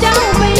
down, baby.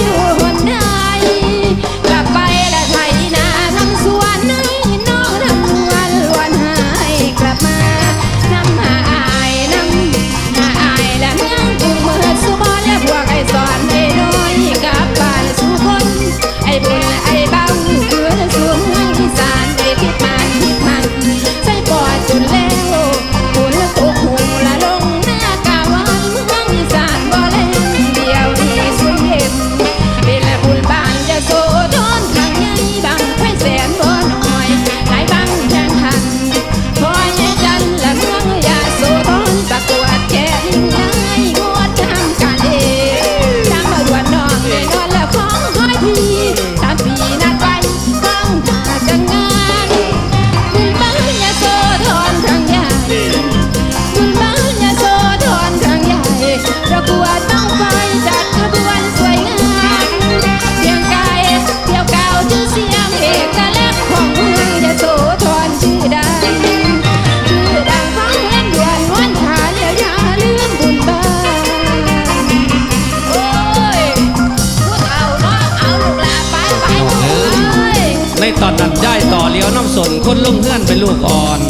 ตอนนั้นย้ายต่อเลี้ยวน้ำสนคนลุ่มเพื่อนเป็นลูกอ่อน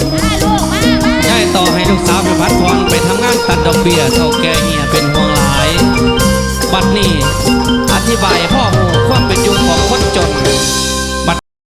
ย้ายต่อให้ลูกสาวไปพัดพรไปทำงานตัดดอกเบี้ยเท่าแกเฮียเป็นห่วงหลาย บัดนี้อธิบายพ่อ